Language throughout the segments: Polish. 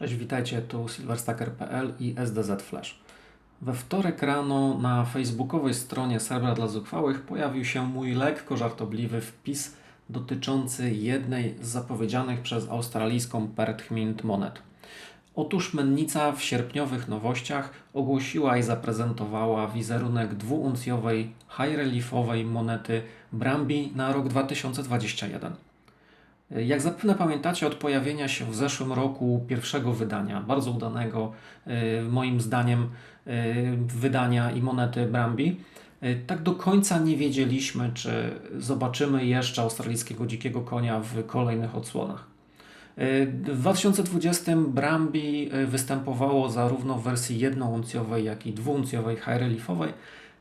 Cześć, witajcie, tu silverstacker.pl i SDZ Flash. We wtorek rano na facebookowej stronie Serwera dla Zuchwałych pojawił się mój lekko żartobliwy wpis dotyczący jednej z zapowiedzianych przez australijską Perthmint monet. Otóż mennica w sierpniowych nowościach ogłosiła i zaprezentowała wizerunek dwuuncjowej high reliefowej monety Brambi na rok 2021. Jak zapewne pamiętacie, od pojawienia się w zeszłym roku pierwszego wydania, bardzo udanego, y, moim zdaniem, y, wydania i monety Brambi, y, tak do końca nie wiedzieliśmy, czy zobaczymy jeszcze australijskiego dzikiego konia w kolejnych odsłonach. W 2020 Brambi występowało zarówno w wersji jednouncjowej, jak i dwuuncjowej high reliefowej.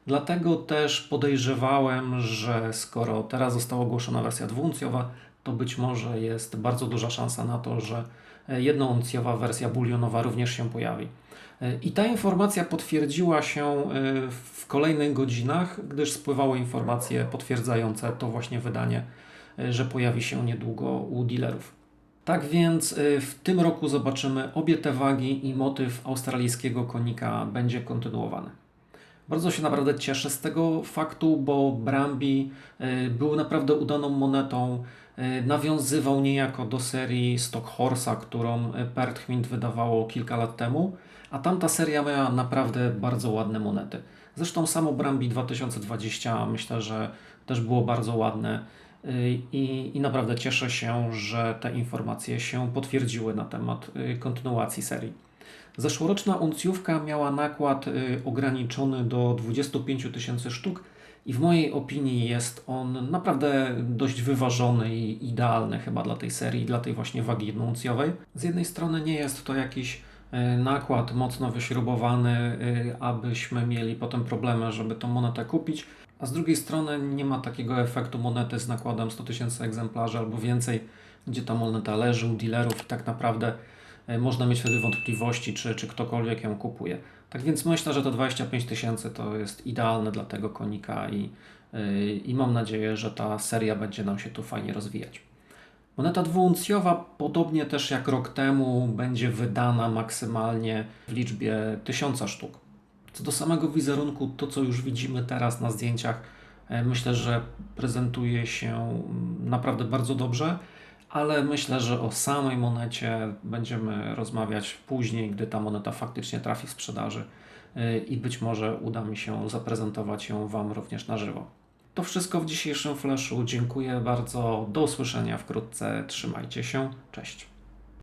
Dlatego też podejrzewałem, że skoro teraz została ogłoszona wersja dwuuncjowa, to być może jest bardzo duża szansa na to, że jednouncjowa wersja bulionowa również się pojawi. I ta informacja potwierdziła się e, w kolejnych godzinach, gdyż spływały informacje potwierdzające to właśnie wydanie, e, że pojawi się niedługo u dealerów. Tak więc e, w tym roku zobaczymy obie te wagi i motyw australijskiego konika będzie kontynuowany. Bardzo się naprawdę cieszę z tego faktu, bo Brambi był naprawdę udaną monetą. Nawiązywał niejako do serii Stock Horse'a, którą Perthmint wydawało kilka lat temu, a tamta seria miała naprawdę bardzo ładne monety. Zresztą samo Brambi 2020 myślę, że też było bardzo ładne i, i naprawdę cieszę się, że te informacje się potwierdziły na temat kontynuacji serii. Zeszłoroczna uncjówka miała nakład y, ograniczony do 25 tysięcy sztuk i w mojej opinii jest on naprawdę dość wyważony i idealny chyba dla tej serii, dla tej właśnie wagi jednouncjowej. Z jednej strony nie jest to jakiś y, nakład mocno wyśrubowany, y, abyśmy mieli potem problemy, żeby tą monetę kupić, a z drugiej strony nie ma takiego efektu monety z nakładem 100 tysięcy egzemplarzy albo więcej, gdzie ta moneta leży u dealerów i tak naprawdę można mieć wtedy wątpliwości, czy, czy ktokolwiek ją kupuje. Tak więc myślę, że to 25 tysięcy to jest idealne dla tego konika i, yy, i mam nadzieję, że ta seria będzie nam się tu fajnie rozwijać. Moneta dwuuncjowa, podobnie też jak rok temu, będzie wydana maksymalnie w liczbie 1000 sztuk. Co do samego wizerunku, to co już widzimy teraz na zdjęciach, e, myślę, że prezentuje się mm, naprawdę bardzo dobrze ale myślę, że o samej monecie będziemy rozmawiać później, gdy ta moneta faktycznie trafi w sprzedaży y, i być może uda mi się zaprezentować ją Wam również na żywo. To wszystko w dzisiejszym flashu. Dziękuję bardzo. Do usłyszenia wkrótce. Trzymajcie się. Cześć.